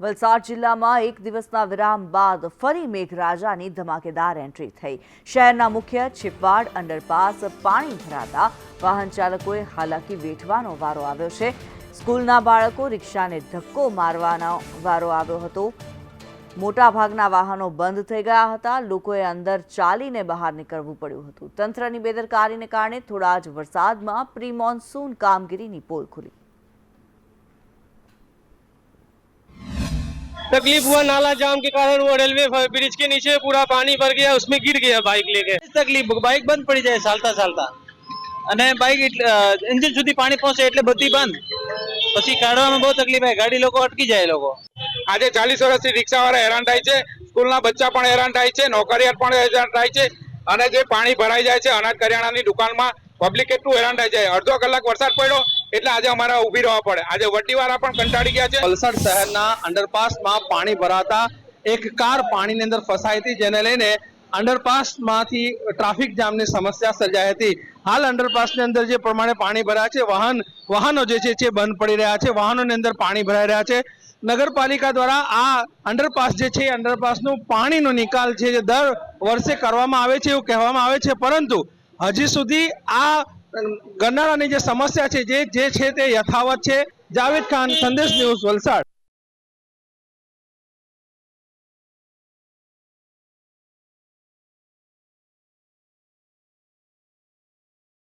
વલસાડ જિલ્લામાં એક દિવસના વિરામ બાદ ફરી મેઘરાજાની ધમાકેદાર એન્ટ્રી થઈ. શહેરના મુખ્ય છીપવાડ, અંડરપાસ, પાણી ભરાતા વાહન ચાલકોએ હાલાકી વેઠવાનો વારો આવ્યો છે. સ્કૂલના બાળકો રિક્ષાને ધક્કો મારવાનો વારો આવ્યો હતો. મોટાભાગના વાહનો બંધ થઈ ગયા હતા. લોકોએ અંદર ચાલીને બહાર નીકળવું પડ્યું હતું. તંત્રની બેદરકારીને કારણે થોડા જ વરસાદમાં પ્રી મોન્સૂન કામગીરીની પોલ ખુલી. तकलीफ हुआ नाला जाम के कारण वो रेलवे ब्रिज के नीचे पूरा पानी भर गया उसमें गिर गया बाइक लेके તકલીફ બાઇક બંધ પડી જાય ચાલતા ચાલતા અને બાઇક એન્જિન સુધી પાણી પહોંચે એટલે બધી બંધ પછી કાઢવામાં બહુ તકલીફ આવે ગાડી લોકો અટકી જાય એ લોકો આજે ચાલીસ વર્ષથી રિક્ષાવાળા હેરાન થાય છે સ્કૂલના બચ્ચા પણ હેરાન થાય છે નોકરિયાત પણ હેરાન થાય છે અને જે પાણી ભરાઈ જાય છે અનાજ કરિયાણાની દુકાનમાં પબ્લિક એટલું હેરાન થાય છે અડધો કલાક વરસાદ પડ્યો, એટલે આજે અમારે ઊભી રહેવા પડે. આજે વટીવાળા પણ કંટાળી ગયા છે. વલસાડ શહેરના અંડરપાસમાં પાણી ભરાતા એક કાર પાણીની અંદર ફસાઈ હતી, જેને લઈને અંડરપાસમાંથી ટ્રાફિક જામની સમસ્યા સર્જાઈ હતી. હાલ અંડરપાસની અંદર જે પ્રમાણે પાણી ભરાયા છે, વાહન, વાહનો જે છે તે બંધ પડી રહ્યા છે, વાહનોની અંદર પાણી ભરાઈ રહ્યા છે. નગરપાલિકા દ્વારા આ અંડરપાસ જે છે અંડરપાસનું પાણીનો નિકાલ છે જે દર વર્ષે કરવામાં આવે છે એવું કહેવામાં આવે છે, પરંતુ હજી સુધી આ ગરનાળાની જે સમસ્યા છે, જે જે છે તે યથાવત છે. જાવેદ ખાન, સંદેશ ન્યૂઝ વલસાડ.